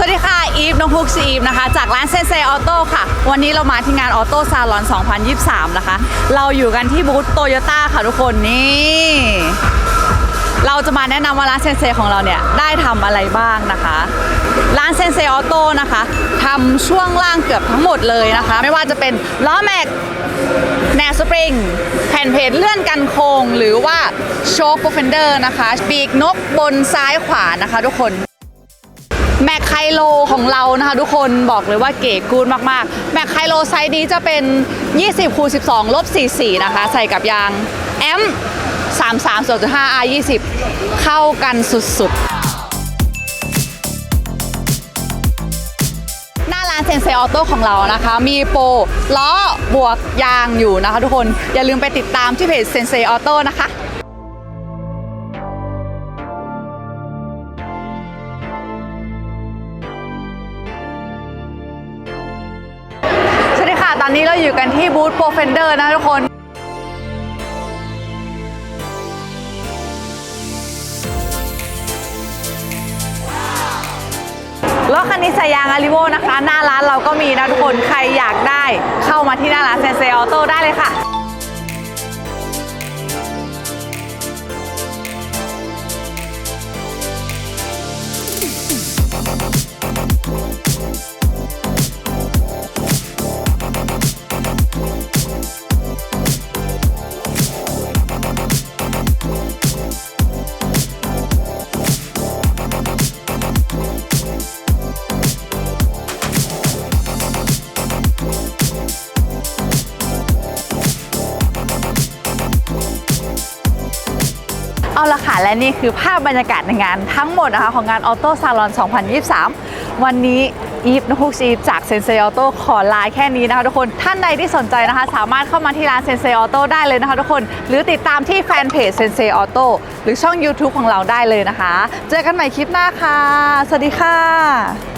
สวัสดีค่ะ อีฟน้องฮุกซีอีฟนะคะ จากร้านเซนเซออโต้ค่ะ วันนี้เรามาที่งานออโต้ซาลอน 2023 นะคะ เราอยู่กันที่บูธโตโยต้าค่ะทุกคนนี่ เราจะมาแนะนำว่าร้านเซนเซของเราเนี่ย ได้ทำอะไรบ้างนะคะ ร้านเซนเซออโต้นะคะทำช่วงล่างเกือบทั้งหมดเลยนะคะ ไม่ว่าจะเป็นล้อแม็กแนวสปริง แผ่นเพจเลื่อนกันโค้งหรือว่าโชคโปรเฟนเดอร์นะคะ ปีกนกบนซ้ายขวานะคะทุกคน แม็กไคโลของเรานะคะ ทุกคนบอกเลยว่าเก๋กูดมากๆ แม็กไคโลไซส์นี้จะเป็น 20คูณ12ลบ44 นะคะ ใส่กับยางแอม33 2.5 R 20เข้ากันสุดๆหน้าร้านเซนเซออโต้ของเรานะคะ มีโปรล้อบวกยางอยู่นะคะทุกคน อย่าลืมไปติดตามที่เพจเซนเซออโต้นะคะ ค่ะ ตอนนี้เราอยู่กันที่บูธโปรเฟนเดอร์นะทุกคนรถคันนี้สยางอาริโวนะคะ หน้าร้านเราก็มีนะทุกคน ใครอยากได้เข้ามาที่หน้าร้านเซนเซออโต้ได้เลยค่ะ เอาละค่ะและนี่คือภาพบรรยากาศในงานทั้งหมดนะคะของงานออโต้ซาลอน2023 วันนี้อีฟนกฮูกซีจากเซนเซออโต้ขอลาแค่นี้นะคะทุกคนท่านใดที่สนใจนะคะ สามารถเข้ามาที่ร้านเซนเซออโต้ได้เลยนะคะทุกคน หรือติดตามที่แฟนเพจเซนเซออโต้หรือช่อง YouTube ของเราได้เลยนะคะ เจอกันใหม่คลิปหน้าค่ะ สวัสดีค่ะ